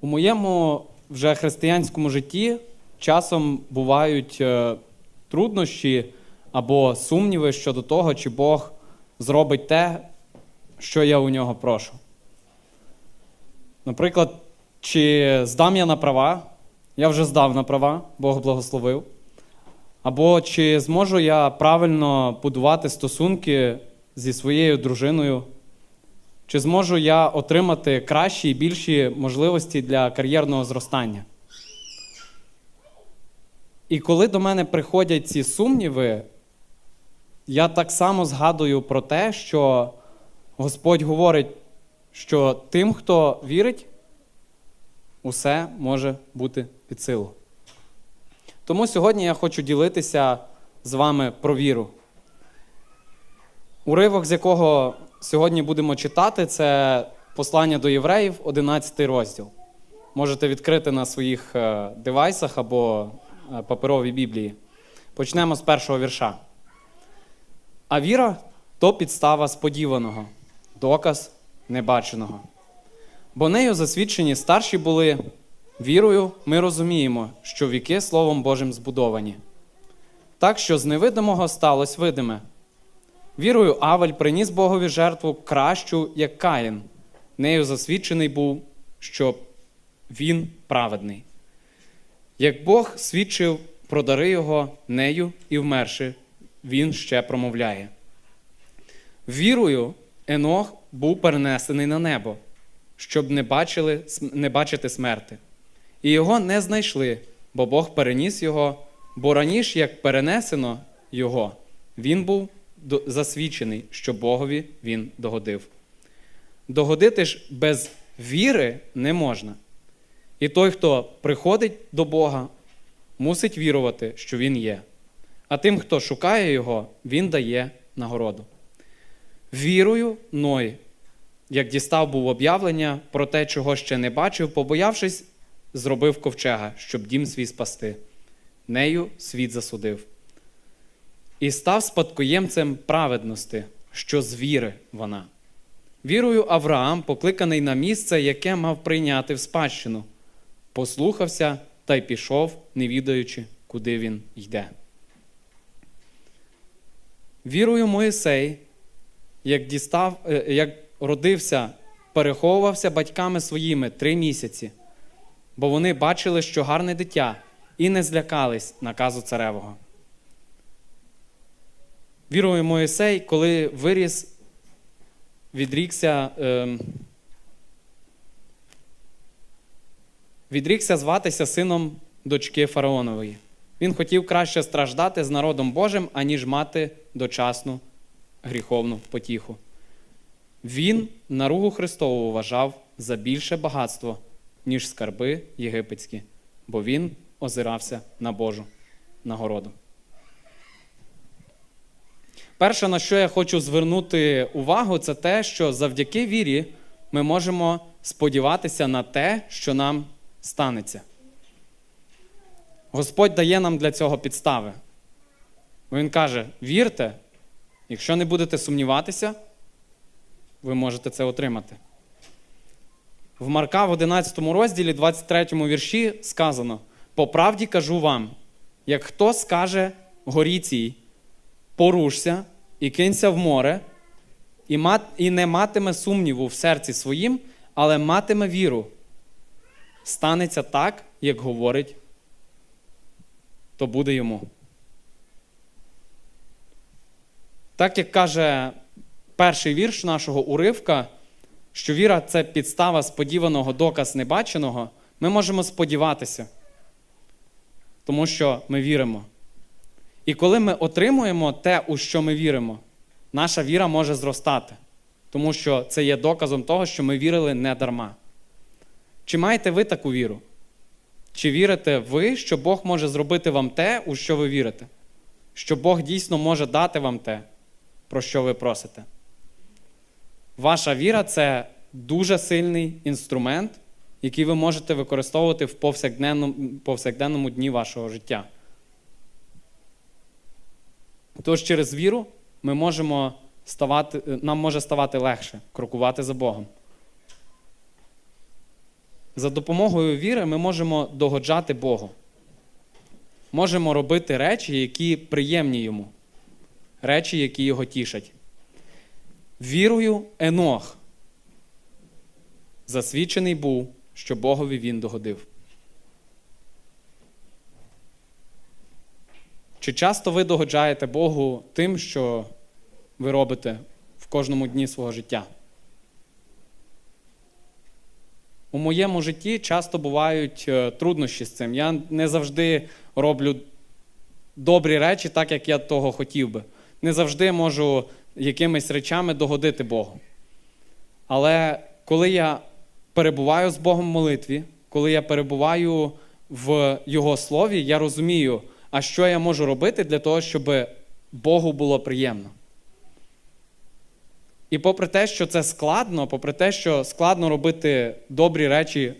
У моєму вже християнському житті часом бувають е, труднощі або сумніви щодо того, чи Бог зробить те, що я у нього прошу. Наприклад, чи здам я на права? Я вже здав на права, Бог благословив. Або чи зможу я правильно будувати стосунки зі своєю дружиною? Чи зможу я отримати кращі і більші можливості для кар'єрного зростання? І коли до мене приходять ці сумніви, я так само згадую про те, що Господь говорить, що тим, хто вірить, усе може бути під силу. Тому сьогодні я хочу ділитися з вами про віру. Уривок, з якого сьогодні будемо читати, це послання до євреїв, 11 розділ. Можете відкрити на своїх е, девайсах або е, паперовій Біблії. Почнемо з першого вірша. А віра то підстава сподіваного, доказ небаченого. Бо нею засвідчені старші були. Вірою ми розуміємо, що віки Словом Божим збудовані. Так що з невидимого сталося видиме. Вірою Авель приніс Богові жертву кращу, як Каїн. Нею засвідчений був, що він праведний. Як Бог свідчив про дари його нею і вмерши, він ще промовляє. Вірою Енох був перенесений на небо, щоб не, бачили, не бачити смерти. І його не знайшли, бо Бог переніс його, бо раніше, як перенесено його, він був засвідчений, що Богові він догодив. Догодити ж без віри не можна. І той, хто приходить до Бога, мусить вірувати, що Він є. А тим, хто шукає Його, Він дає нагороду. Вірою Ной, як дістав був об'явлення про те, чого ще не бачив, побоявшись, зробив ковчега, щоб дім свій спасти. Нею світ засудив. І став спадкоємцем праведності, що з віри вона. Вірою Авраам, покликаний на місце, яке мав прийняти в спадщину, послухався та й пішов, не відаючи, куди він йде. Вірою Моїсей, як дістав, е, як родився, переховувався батьками своїми три місяці, бо вони бачили, що гарне дитя, і не злякались наказу царевого. Вірою Моїсей, коли виріс, відрікся, ем, відрікся зватися сином дочки Фараонової. Він хотів краще страждати з народом Божим, аніж мати дочасну гріховну потіху. Він наругу Христову вважав за більше багатство, ніж скарби єгипетські, бо він озирався на Божу нагороду. Перше, на що я хочу звернути увагу, це те, що завдяки вірі ми можемо сподіватися на те, що нам станеться. Господь дає нам для цього підстави. Він каже: вірте, якщо не будете сумніватися, ви можете це отримати. В Марка в 11 розділі, 23 вірші сказано: По правді кажу вам, як хто скаже горі цій, порушся і кинься в море, і, мат, і не матиме сумніву в серці своїм, але матиме віру. Станеться так, як говорить, то буде йому. Так як каже перший вірш нашого уривка, що віра це підстава сподіваного доказ небаченого, ми можемо сподіватися, тому що ми віримо. І коли ми отримуємо те, у що ми віримо, наша віра може зростати, тому що це є доказом того, що ми вірили не дарма. Чи маєте ви таку віру? Чи вірите ви, що Бог може зробити вам те, у що ви вірите? Що Бог дійсно може дати вам те, про що ви просите? Ваша віра це дуже сильний інструмент, який ви можете використовувати в повсякденному, повсякденному дні вашого життя. Тож через віру ми можемо ставати, нам може ставати легше крокувати за Богом. За допомогою віри ми можемо догоджати Богу. Можемо робити речі, які приємні йому, речі, які його тішать. Вірою Енох засвідчений був, що Богові він догодив. Чи часто ви догоджаєте Богу тим, що ви робите в кожному дні свого життя? У моєму житті часто бувають е, труднощі з цим. Я не завжди роблю добрі речі так, як я того хотів би. Не завжди можу якимись речами догодити Богу. Але коли я перебуваю з Богом в молитві, коли я перебуваю в Його слові, я розумію, а що я можу робити для того, щоб Богу було приємно. І попри те, що це складно, попри те, що складно робити добрі речі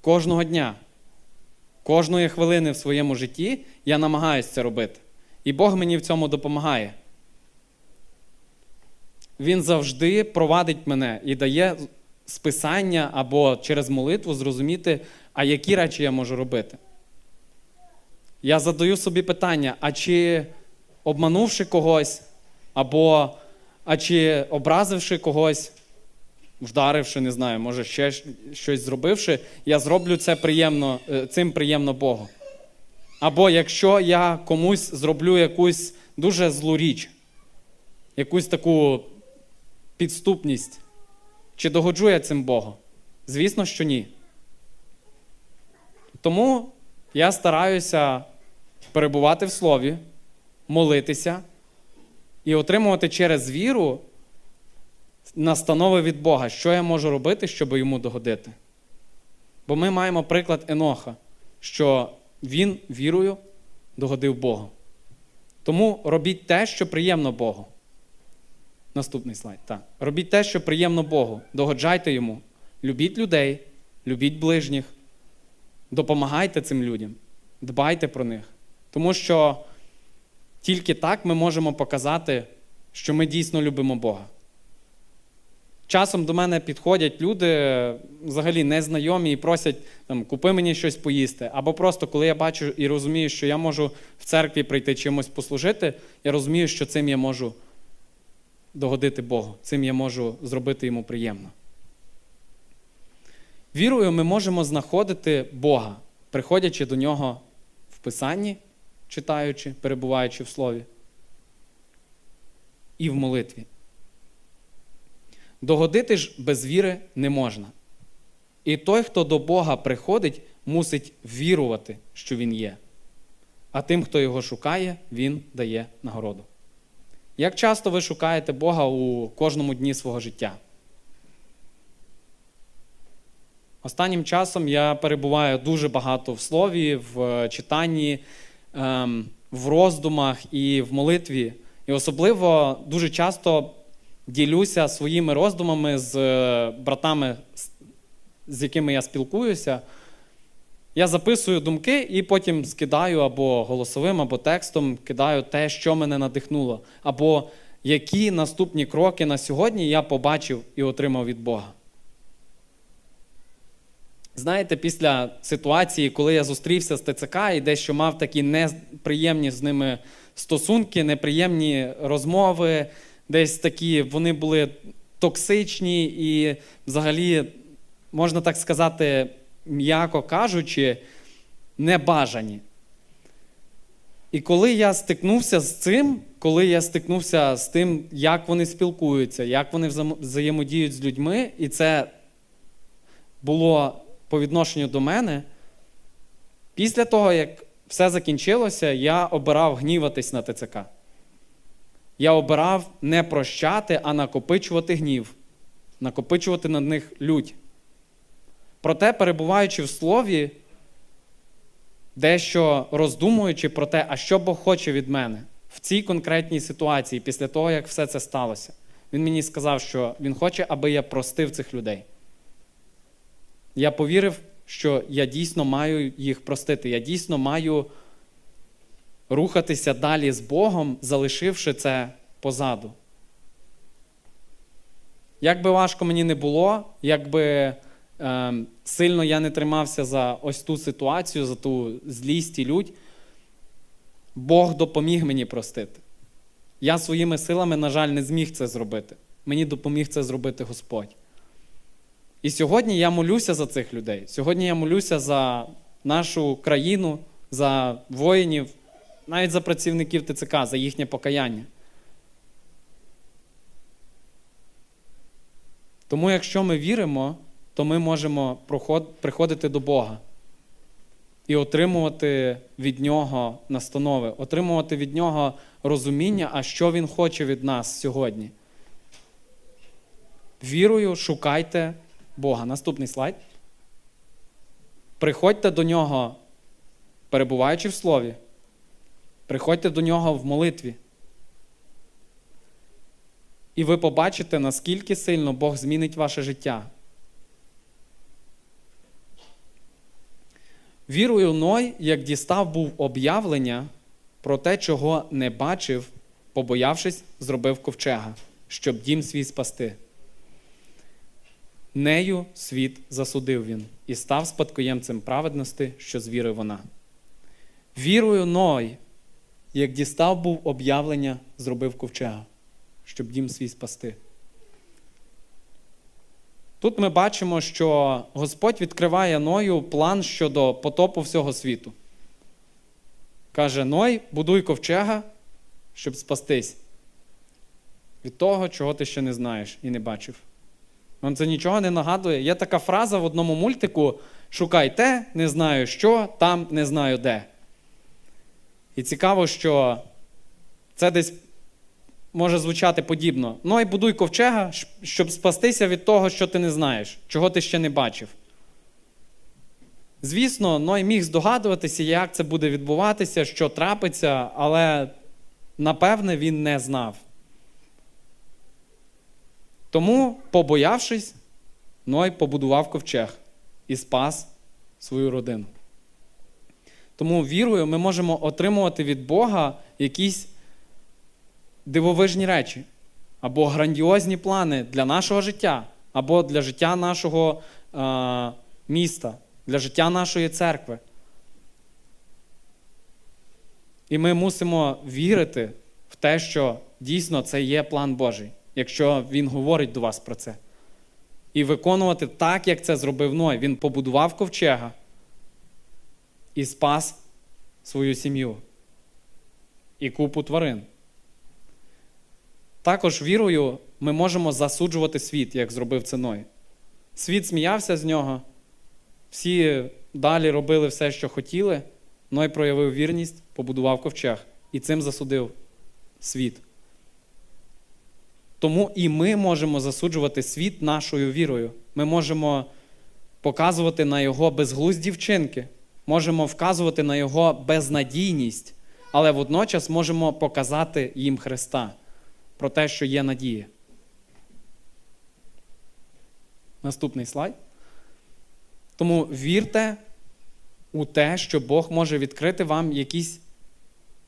кожного дня, кожної хвилини в своєму житті, я намагаюся це робити. І Бог мені в цьому допомагає. Він завжди провадить мене і дає списання або через молитву зрозуміти, а які речі я можу робити. Я задаю собі питання: а чи обманувши когось, або а чи образивши когось, вдаривши, не знаю, може ще щось зробивши, я зроблю це приємно, е, цим приємно Богу. Або якщо я комусь зроблю якусь дуже злу річ, якусь таку підступність, чи догоджу я цим Богу? Звісно, що ні. Тому я стараюся перебувати в слові, молитися і отримувати через віру настанови від Бога, що я можу робити, щоб йому догодити. Бо ми маємо приклад Еноха, що він вірою догодив Богу. Тому робіть те, що приємно Богу. Наступний слайд. Так. Робіть те, що приємно Богу. Догоджайте йому. Любіть людей, любіть ближніх, допомагайте цим людям, дбайте про них. Тому що тільки так ми можемо показати, що ми дійсно любимо Бога. Часом до мене підходять люди, взагалі незнайомі, і просять, там, купи мені щось поїсти. Або просто, коли я бачу і розумію, що я можу в церкві прийти чимось послужити, я розумію, що цим я можу догодити Богу, цим я можу зробити йому приємно. Вірою ми можемо знаходити Бога, приходячи до нього в Писанні, читаючи, перебуваючи в Слові, і в молитві. Догодити ж без віри не можна. І той, хто до Бога приходить, мусить вірувати, що Він є. А тим, хто його шукає, Він дає нагороду. Як часто ви шукаєте Бога у кожному дні свого життя? Останнім часом я перебуваю дуже багато в слові, в читанні, ем, в роздумах і в молитві. І особливо дуже часто ділюся своїми роздумами з е, братами, з якими я спілкуюся. Я записую думки і потім скидаю або голосовим, або текстом кидаю те, що мене надихнуло, або які наступні кроки на сьогодні я побачив і отримав від Бога. Знаєте, після ситуації, коли я зустрівся з ТЦК і дещо мав такі неприємні з ними стосунки, неприємні розмови, десь такі вони були токсичні і, взагалі, можна так сказати, м'яко кажучи, небажані. І коли я стикнувся з цим, коли я стикнувся з тим, як вони спілкуються, як вони взаємодіють з людьми, і це було по відношенню до мене, після того, як все закінчилося, я обирав гніватись на ТЦК. Я обирав не прощати, а накопичувати гнів, накопичувати на них лють. Проте, перебуваючи в слові, дещо роздумуючи про те, а що Бог хоче від мене в цій конкретній ситуації, після того, як все це сталося, він мені сказав, що він хоче, аби я простив цих людей. Я повірив, що я дійсно маю їх простити. Я дійсно маю рухатися далі з Богом, залишивши це позаду. Як би важко мені не було, як би ем, сильно я не тримався за ось ту ситуацію, за ту злість і лють, Бог допоміг мені простити. Я своїми силами, на жаль, не зміг це зробити. Мені допоміг це зробити Господь. І сьогодні я молюся за цих людей. Сьогодні я молюся за нашу країну, за воїнів, навіть за працівників ТЦК, за їхнє покаяння. Тому, якщо ми віримо, то ми можемо приходити до Бога і отримувати від Нього настанови, отримувати від Нього розуміння, а що Він хоче від нас сьогодні. Вірою шукайте Бога. Наступний слайд. Приходьте до нього, перебуваючи в слові. Приходьте до нього в молитві. І ви побачите, наскільки сильно Бог змінить ваше життя. Вірою Ной, як дістав був об'явлення про те, чого не бачив, побоявшись, зробив ковчега, щоб дім свій спасти. Нею світ засудив він і став спадкоємцем праведності, що з віри вона. Вірою Ной, як дістав був об'явлення, зробив ковчега, щоб дім свій спасти. Тут ми бачимо, що Господь відкриває Ною план щодо потопу всього світу. Каже: Ной, будуй ковчега, щоб спастись від того, чого ти ще не знаєш і не бачив. Вам це нічого не нагадує. Є така фраза в одному мультику: шукай те, не знаю що, там не знаю де. І цікаво, що це десь може звучати подібно. Ну і будуй ковчега, щоб спастися від того, що ти не знаєш, чого ти ще не бачив. Звісно, Ной міг здогадуватися, як це буде відбуватися, що трапиться, але напевне він не знав. Тому, побоявшись, Ной побудував ковчег і спас свою родину. Тому вірою ми можемо отримувати від Бога якісь дивовижні речі, або грандіозні плани для нашого життя, або для життя нашого е, міста, для життя нашої церкви. І ми мусимо вірити в те, що дійсно це є план Божий, якщо Він говорить до вас про це. І виконувати так, як це зробив Ной. Він побудував ковчега і спас свою сім'ю і купу тварин. Також вірою ми можемо засуджувати світ, як зробив це Ной. Світ сміявся з нього, всі далі робили все, що хотіли. Ной проявив вірність, побудував ковчег і цим засудив світ. Тому і ми можемо засуджувати світ нашою вірою. Ми можемо показувати на його безглузді вчинки, можемо вказувати на його безнадійність, але водночас можемо показати їм Христа про те, що є надія. Наступний слайд. Тому вірте у те, що Бог може відкрити вам якісь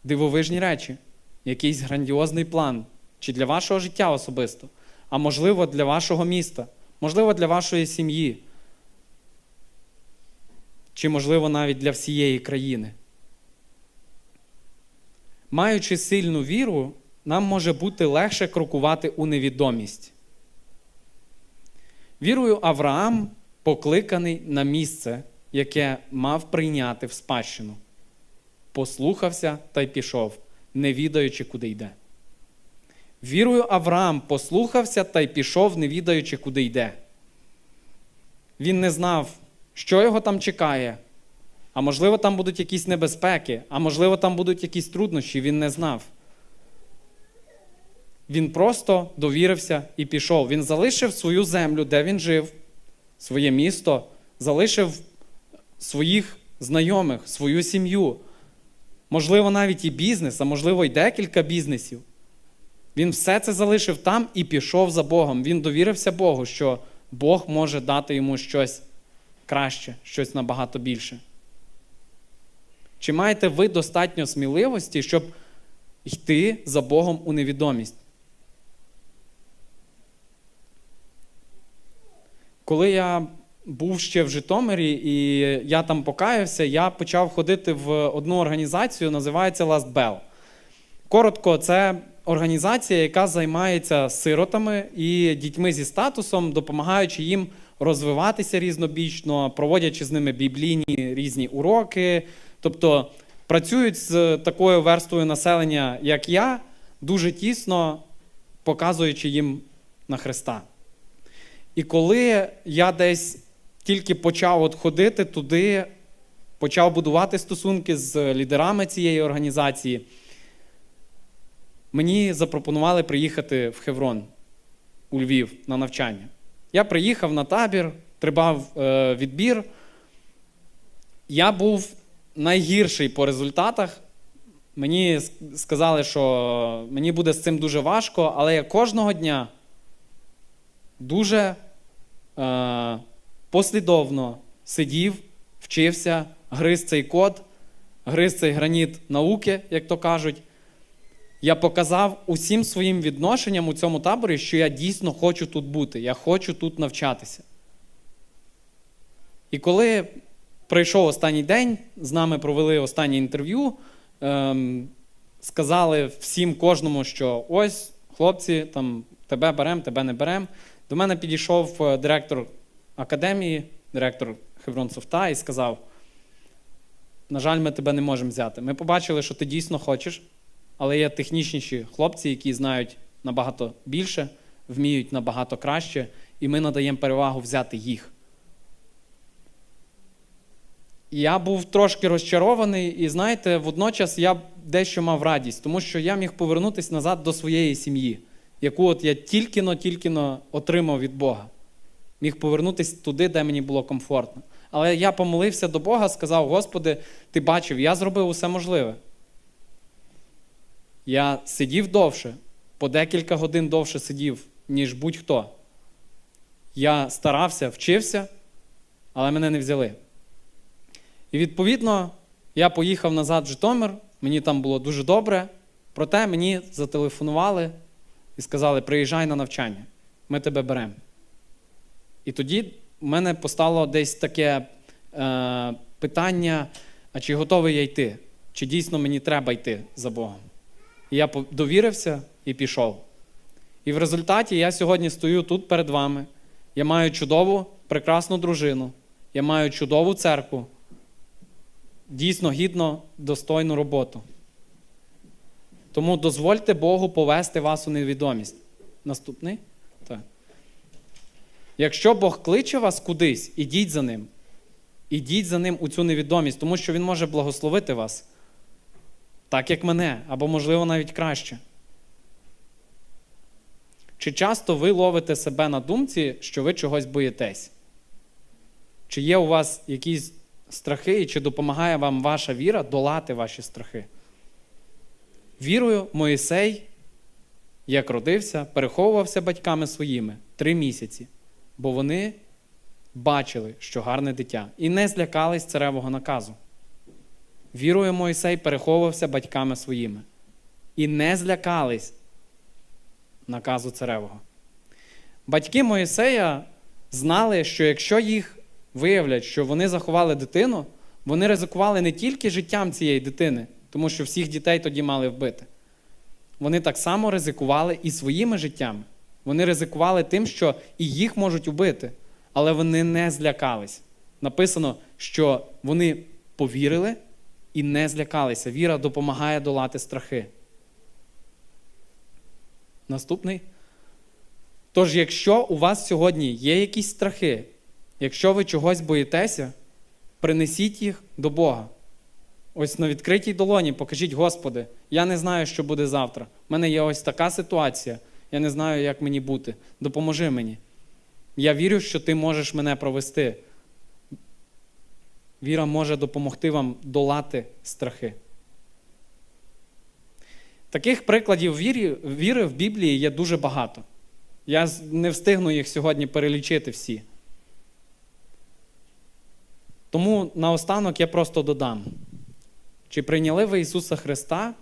дивовижні речі, якийсь грандіозний план, чи для вашого життя особисто, а можливо, для вашого міста, можливо, для вашої сім'ї, чи, можливо, навіть для всієї країни. Маючи сильну віру, нам може бути легше крокувати у невідомість. Вірою Авраам покликаний на місце, яке мав прийняти в спадщину. Послухався та й пішов, не відаючи, куди йде. Вірою Авраам послухався та й пішов, не відаючи, куди йде. Він не знав, що його там чекає, а можливо, там будуть якісь небезпеки, а можливо, там будуть якісь труднощі, він не знав. Він просто довірився і пішов. Він залишив свою землю, де він жив, своє місто, залишив своїх знайомих, свою сім'ю. Можливо, навіть і бізнес, а можливо, й декілька бізнесів. Він все це залишив там і пішов за Богом. Він довірився Богу, що Бог може дати йому щось краще, щось набагато більше. Чи маєте ви достатньо сміливості, щоб йти за Богом у невідомість? Коли я був ще в Житомирі, і я там покаявся, я почав ходити в одну організацію, називається Last Bell. Коротко, це організація, яка займається сиротами і дітьми зі статусом, допомагаючи їм розвиватися різнобічно, проводячи з ними біблійні різні уроки. Тобто працюють з такою верствою населення, як я, дуже тісно показуючи їм на Христа. І коли я десь тільки почав от ходити туди, почав будувати стосунки з лідерами цієї організації, мені запропонували приїхати в Хеврон у Львів на навчання. Я приїхав на табір, трибав е, відбір. Я був найгірший по результатах. Мені сказали, що мені буде з цим дуже важко, але я кожного дня дуже е, послідовно сидів, вчився, гриз цей код, гриз цей граніт науки, як то кажуть. Я показав усім своїм відношенням у цьому таборі, що я дійсно хочу тут бути, я хочу тут навчатися. І коли прийшов останній день, з нами провели останнє інтерв'ю, ем, сказали всім кожному, що ось, хлопці, там, тебе беремо, тебе не беремо. До мене підійшов е, директор академії, директор Хеврон Софта, і сказав: на жаль, ми тебе не можемо взяти. Ми побачили, що ти дійсно хочеш, але є технічніші хлопці, які знають набагато більше, вміють набагато краще, і ми надаємо перевагу взяти їх. Я був трошки розчарований, і знаєте, водночас я дещо мав радість, тому що я міг повернутися назад до своєї сім'ї, яку от я тільки-но, тільки-но отримав від Бога. Міг повернутися туди, де мені було комфортно. Але я помолився до Бога, сказав: Господи, ти бачив, я зробив усе можливе. Я сидів довше, по декілька годин довше сидів, ніж будь-хто. Я старався, вчився, але мене не взяли. І відповідно я поїхав назад в Житомир, мені там було дуже добре. Проте мені зателефонували і сказали: приїжджай на навчання, ми тебе беремо. І тоді в мене постало десь таке е, питання: а чи готовий я йти? Чи дійсно мені треба йти за Богом? Я довірився і пішов. І в результаті я сьогодні стою тут перед вами. Я маю чудову, прекрасну дружину, я маю чудову церкву, дійсно гідно, достойну роботу. Тому дозвольте Богу повести вас у невідомість. Наступний? Так. Якщо Бог кличе вас кудись, ідіть за ним. Ідіть за ним у цю невідомість, тому що Він може благословити вас, так як мене, або, можливо, навіть краще. Чи часто ви ловите себе на думці, що ви чогось боїтесь? Чи є у вас якісь страхи, і чи допомагає вам ваша віра долати ваші страхи? Вірою, Моїсей, як родився, переховувався батьками своїми три місяці, бо вони бачили, що гарне дитя, і не злякались царевого наказу. Вірою Моїсей переховувався батьками своїми і не злякались наказу царевого. Батьки Моїсея знали, що якщо їх виявлять, що вони заховали дитину, вони ризикували не тільки життям цієї дитини, тому що всіх дітей тоді мали вбити. Вони так само ризикували і своїми життями. Вони ризикували тим, що і їх можуть убити, але вони не злякались. Написано, що вони повірили і не злякалися. Віра допомагає долати страхи. Наступний. Тож, якщо у вас сьогодні є якісь страхи, якщо ви чогось боїтеся, принесіть їх до Бога. Ось на відкритій долоні покажіть, Господи, я не знаю, що буде завтра. У мене є ось така ситуація. Я не знаю, як мені бути. Допоможи мені. Я вірю, що ти можеш мене провести. Віра може допомогти вам долати страхи. Таких прикладів віри, віри в Біблії є дуже багато. Я не встигну їх сьогодні перелічити всі. Тому наостанок я просто додам: чи прийняли ви Ісуса Христа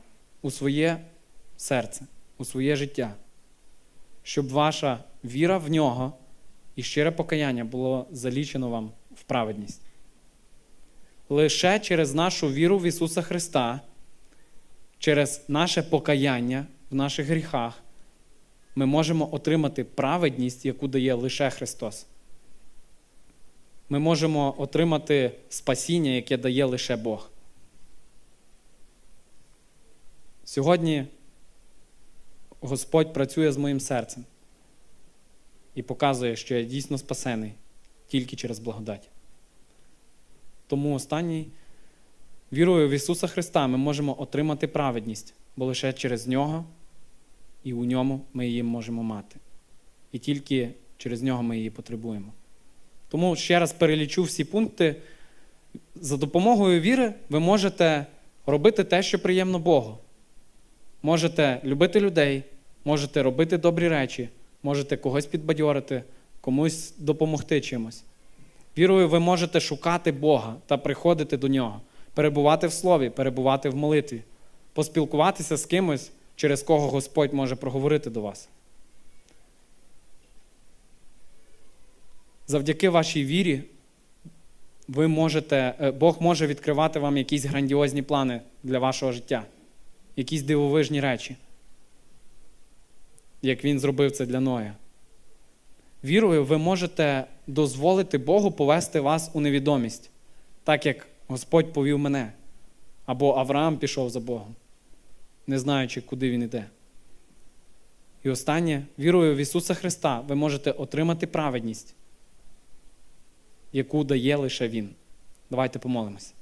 у своє серце, у своє життя, щоб ваша віра в Нього і щире покаяння було залічено вам в праведність. Лише через нашу віру в Ісуса Христа, через наше покаяння в наших гріхах, ми можемо отримати праведність, яку дає лише Христос. Ми можемо отримати спасіння, яке дає лише Бог. Сьогодні Господь працює з моїм серцем і показує, що я дійсно спасений тільки через благодать. Тому останній, вірою в Ісуса Христа, ми можемо отримати праведність, бо лише через Нього і у ньому ми її можемо мати. І тільки через нього ми її потребуємо. Тому ще раз перелічу всі пункти. За допомогою віри ви можете робити те, що приємно Богу. Можете любити людей, можете робити добрі речі, можете когось підбадьорити, комусь допомогти чимось. Вірою ви можете шукати Бога та приходити до нього, перебувати в слові, перебувати в молитві, поспілкуватися з кимось, через кого Господь може проговорити до вас. Завдяки вашій вірі ви можете, е, Бог може відкривати вам якісь грандіозні плани для вашого життя, якісь дивовижні речі, як Він зробив це для Ноя. Вірою ви можете дозволити Богу повести вас у невідомість, так як Господь повів мене, або Авраам пішов за Богом, не знаючи, куди він іде. І останнє, вірою в Ісуса Христа, ви можете отримати праведність, яку дає лише Він. Давайте помолимось.